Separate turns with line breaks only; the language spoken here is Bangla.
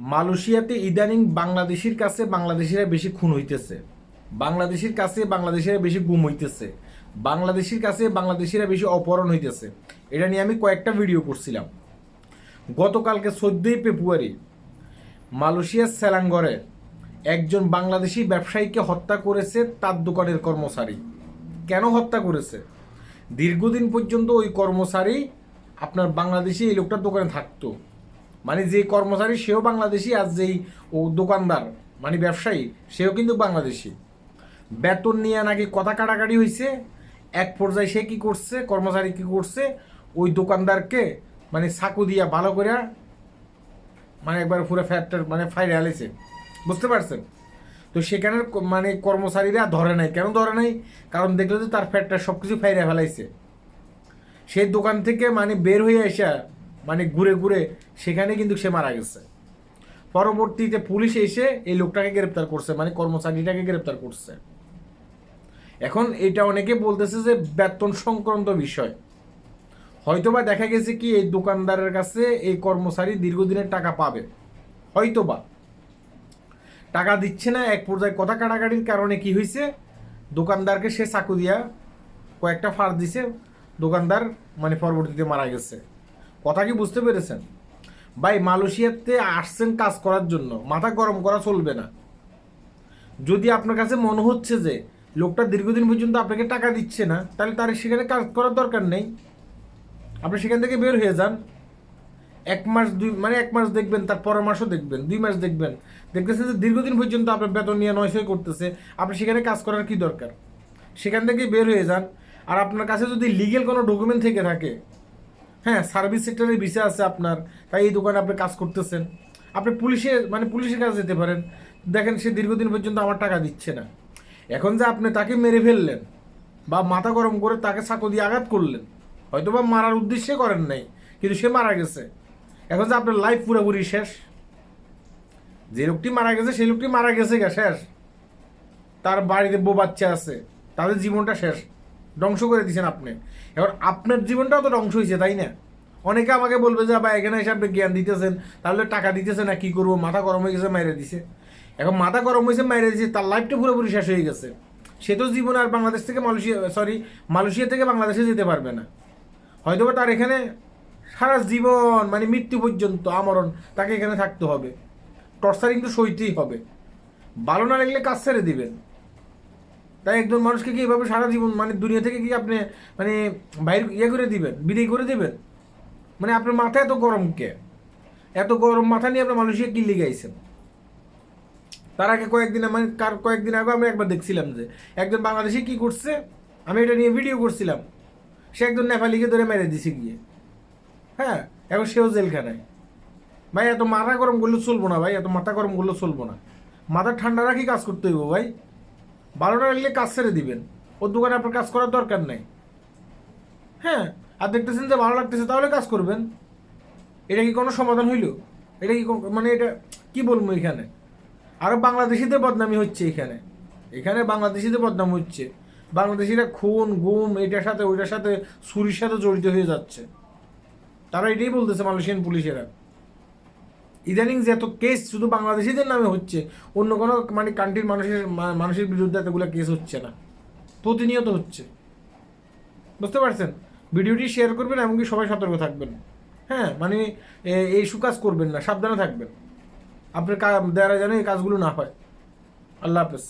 মালয়েশিয়াতে ইদানিং বাংলাদেশির কাছে বাংলাদেশিরা বেশি খুন হইতেছে। বাংলাদেশির কাছে বাংলাদেশিরা বেশি গুম হইতেছে। বাংলাদেশির কাছে বাংলাদেশিরা বেশি অপহরণ হইতেছে। এটা নিয়ে আমি কয়েকটা ভিডিও করছিলাম। গতকালকে চোদ্দই ফেব্রুয়ারি মালয়েশিয়ার সেলাঙ্গরে একজন বাংলাদেশি ব্যবসায়ীকে হত্যা করেছে তার দোকানের কর্মচারী। কেন হত্যা করেছে? দীর্ঘদিন পর্যন্ত ওই কর্মচারী আপনার বাংলাদেশি এই লোকটার দোকানে থাকতো। মানে যে কর্মচারী, সেও বাংলাদেশি আর যেই ও দোকানদার মানে ব্যবসায়ী, সেও কিন্তু বাংলাদেশি। বেতন নিয়ে নাকি কথা কাটাকাটি হয়েছে এক পর্যায়ে সে কি করছে, কর্মচারী কি করছে, ওই দোকানদারকে মানে সাকু দিয়া ভালো করে মানে একবার পুরো ফ্যাটটার মানে ফাইরে আলেছে। বুঝতে পারছেন? তো সেখানের মানে কর্মচারীরা ধরে নাই। কেন ধরে নাই? কারণ দেখল যে তার ফ্যাটটা সব কিছু ফাইরে ফেলাইছে। সেই দোকান থেকে মানে বের হয়ে আসা মানে ঘুরে ঘুরে সেখানে কিন্তু সে মারা গেছে। পরবর্তীতে পুলিশ এসে এই লোকটাকে গ্রেপ্তার করছে মানে কর্মচারীটাকে গ্রেপ্তার করছে। এখন এটা অনেকে বলতেছে যে বেতন সংক্রান্ত বিষয়। হয়তোবা দেখা গেছে কি এই দোকানদারের কাছে এই কর্মচারী দীর্ঘদিনের টাকা পাবে। হয়তোবা। টাকা দিচ্ছে না, এক পর্যায়ে কথা কাটাকাটির কারণে কি হয়েছে দোকানদারকে সে চাকু দিয়া কয়েকটা ফার দিছে, দোকানদার মানে পরবর্তীতে মারা গেছে। কথা কি বুঝতে পেরেছেন? ভাই, মালয়েশিয়াতে আসছেন কাজ করার জন্য মাথা গরম করা চলবে না। যদি আপনার কাছে মনে হচ্ছে যে লোকটা দীর্ঘদিন পর্যন্ত আপনাকে টাকা দিচ্ছে না, তাহলে তার সেখানে কাজ করার দরকার নেই। আপনি সেখান থেকে বের হয়ে যান। এক মাস, দুই মানে এক মাস দেখবেন, তার পরের মাসও দেখবেন, দুই মাস দেখবেন। দেখতেছেন যে দীর্ঘদিন পর্যন্ত আপনার বেতন নিয়ে নয়সই করতেছে, আপনি সেখানে কাজ করার কি দরকার? সেখান থেকে বের হয়ে যান। আর আপনার কাছে যদি লিগেল কোনো ডকুমেন্ট থেকে থাকে হ্যাঁ সার্ভিস সেক্টরের ভিসা আছে আপনার, তাই এই দোকানে আপনি কাজ করতেছেন। আপনি পুলিশে মানে পুলিশের কাছে যেতে পারেন। দেখেন, সে দীর্ঘদিন পর্যন্ত আমার টাকা দিচ্ছে না। এখন যে আপনি তাকে মেরে ফেললেন, বা মাথা গরম করে তাকে চাকু দিয়ে আঘাত করলেন হয়তো বা মারার উদ্দেশ্যে করেন নাই, কিন্তু সে মারা গেছে। এখন যে আপনার লাইফ পুরোপুরি শেষ, যে লোকটি মারা গেছে, সেই লোকটি মারা গেছে গা, শেষ। তার বাড়িতে বউ বাচ্চা আছে, তাদের জীবনটা শেষ। ধ্বংস করে দিয়েছেন আপনি। এবার আপনার জীবনটাও তো ধ্বংস হয়েছে, তাই না? অনেকে আমাকে বলবে যে বা এখানে এসে আপনি জ্ঞান দিতেছেন, তাহলে টাকা দিতেছে না কি করব? মাথা গরম হয়ে গেছে, মাইরে দিছে। এখন মাথা গরম হয়েছে, মাইরে দিছে, তার লাইফটা পুরোপুরি শেষ হয়ে গেছে। সে তো জীবন আর বাংলাদেশ থেকে মালয়েশিয়া সরি মালয়েশিয়া থেকে বাংলাদেশে যেতে পারবে না। হয়তোবা তার এখানে সারা জীবন মানে মৃত্যু পর্যন্ত আমরণ, তাকে এখানে থাকতে হবে। টর্চারিং তো সইতেই হবে। ভালো না লাগলে কাজ ছেড়ে দিবেন। তাই একজন মানুষকে কি এভাবে সারা জীবন মানে দুনিয়া থেকে কি আপনি মানে বাইরে ইয়ে করে দিবেন, বিদায় করে দিবেন? মানে আপনার মাথা এত গরম কে? এত গরম মাথা নিয়ে আপনার মালয়েশিয়া কি লিগাইছেন? তার আগে কয়েকদিন মানে কার কয়েকদিন আগে আমি একবার দেখছিলাম যে, একজন বাংলাদেশি কি করছে? আমি এটা নিয়ে ভিডিও করছিলাম। সে একজন নেপালিকে ধরে মেরে দিছে গিয়ে। হ্যাঁ এখন সেও জেলখানায়। ভাই, এত মাথা গরম করলে চলবো না ভাই, এত মাথা গরম করলে চলবো না। মাথা ঠান্ডা রাখি কাজ করতে হইব ভাই। বারোটা লাগলে কাজ ছেড়ে দিবেন। ওর দোকানে আপনার কাজ করার দরকার নেই। হ্যাঁ আর দেখতেছেন যে ভালো লাগতেছে, তাহলে কাজ করবেন। এটা কি কোনো সমাধান হইল? এটা কি মানে এটা কি বলব এখানে? আরও বাংলাদেশিদের বদনামি হচ্ছে এখানে। এখানে বাংলাদেশিদের বদনাম হচ্ছে। বাংলাদেশিরা খুন, গুম, এটার সাথে ওইটার সাথে ছুরির সাথে জড়িত হয়ে যাচ্ছে। তারা এটাই বলতেছে মালয়েশিয়ান পুলিশেরা। ইদানিং যে এত কেস শুধু বাংলাদেশিদের নামে হচ্ছে, অন্য কোনো মানে কান্ট্রির মানুষের মানুষের বিরুদ্ধে এতগুলো কেস হচ্ছে না। প্রতিনিয়ত হচ্ছে। বুঝতে পারছেন? ভিডিওটি শেয়ার করবেন এমনকি সবাই সতর্ক থাকবেন। হ্যাঁ মানে এই সুকাজ করবেন না, সাবধানে থাকবেন। আপনার দ্বারা যেন এই কাজগুলো না হয়। আল্লাহ হাফেজ।